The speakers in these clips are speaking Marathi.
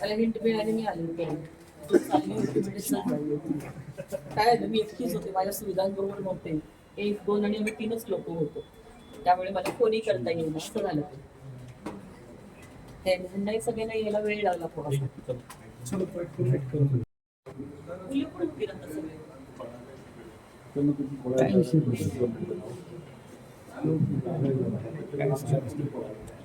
मला हिंट मिळाली मी आले काय झालं? मी एकटीच होते. माझ्या सुविधांबरोबर नव्हते. एक दोन आणि आम्ही तीनच लोक होतो. त्यामुळे मला कोणी करता येईल असं झालं. ते. नाही सगळ्यांना यायला वेळ लागला थोडासा. मुलं पण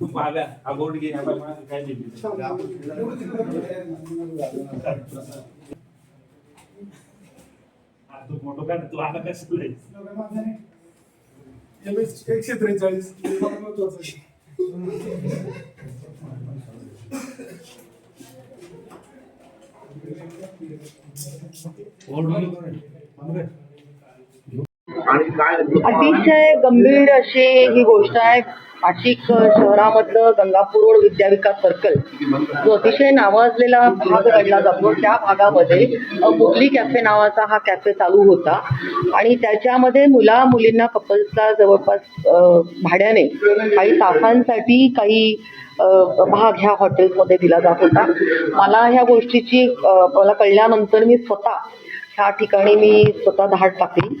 तू पाहिला अबोर्ड घे आपण माझं काय दिली तू फोटो काढ तू आता कसं एकशे त्रेचाळीस महत्वाचं आहे. अतिशय गंभीर अशी ही गोष्ट आहे. नाशिक शहरामधलं गंगापूर रोड विद्याविकास सर्कल जो अतिशय नावाजलेला भाग गणला जातो. त्या भागामध्ये अ, मुरली कॅफे नावाचा हा कॅफे चालू होता. आणि त्याच्यामध्ये मुला मुलींना कपल्सला जवळपास भाड्याने काही तासांसाठी काही भाग ह्या हॉटेल्समध्ये दिला जात होता. मला ह्या गोष्टीची मला कळल्यानंतर मी स्वतः ह्या ठिकाणी मी स्वतः धाड टाकली.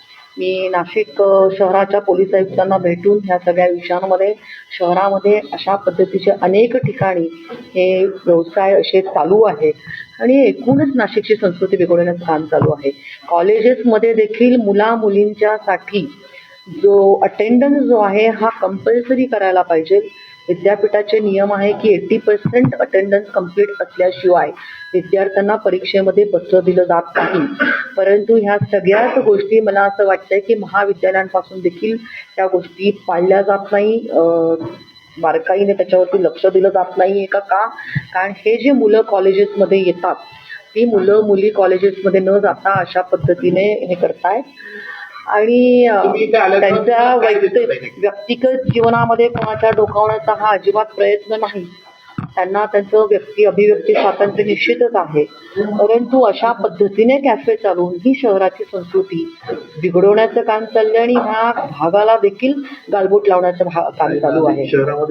मी नाशिक शहराच्या पोलीस आयुक्तांना भेटून ह्या सगळ्या विषयांमध्ये शहरामध्ये अशा पद्धतीचे अनेक ठिकाणी हे व्यवसाय असे चालू आहे. आणि एकूणच नाशिकची संस्कृती बिघडवण्याचं काम चालू आहे. कॉलेजेसमध्ये देखील मुला मुलींच्यासाठी जो अटेंडन्स जो आहे हा कंपल्सरी करायला पाहिजे. विद्यापीठाचे नियम आहे की एट्टी पर्सेंट अटेंडन्स कंप्लीट असल्याशिवाय विद्यार्थ्यांना परीक्षेमध्ये बसलं दिलं जात नाही. परंतु ह्या सगळ्याच गोष्टी मला असं वाटतंय की महाविद्यालयांपासून देखील त्या गोष्टी पाळल्या जात नाही. बारकाईने त्याच्यावरती लक्ष दिलं जात नाही का का? कारण हे जे मुलं कॉलेजेसमध्ये येतात ती मुलं मुली कॉलेजेसमध्ये न जाता अशा पद्धतीने हे करतायत. आणि त्यांच्या वैयक्तिक? व्यक्तिगत जीवनामध्ये कोणाच्या डोकावण्याचा हा अजिबात प्रयत्न नाही. त्यांना त्यांचं व्यक्ती अभिव्यक्ती स्वातंत्र्य निश्चितच आहे. परंतु अशा पद्धतीने कॅफे चालवून ही शहराची संस्कृती बिघडवण्याचं काम चाललंय आणि ह्या भागाला देखील गालबोट लावण्याचं काम चालू आहे. शहरामध्ये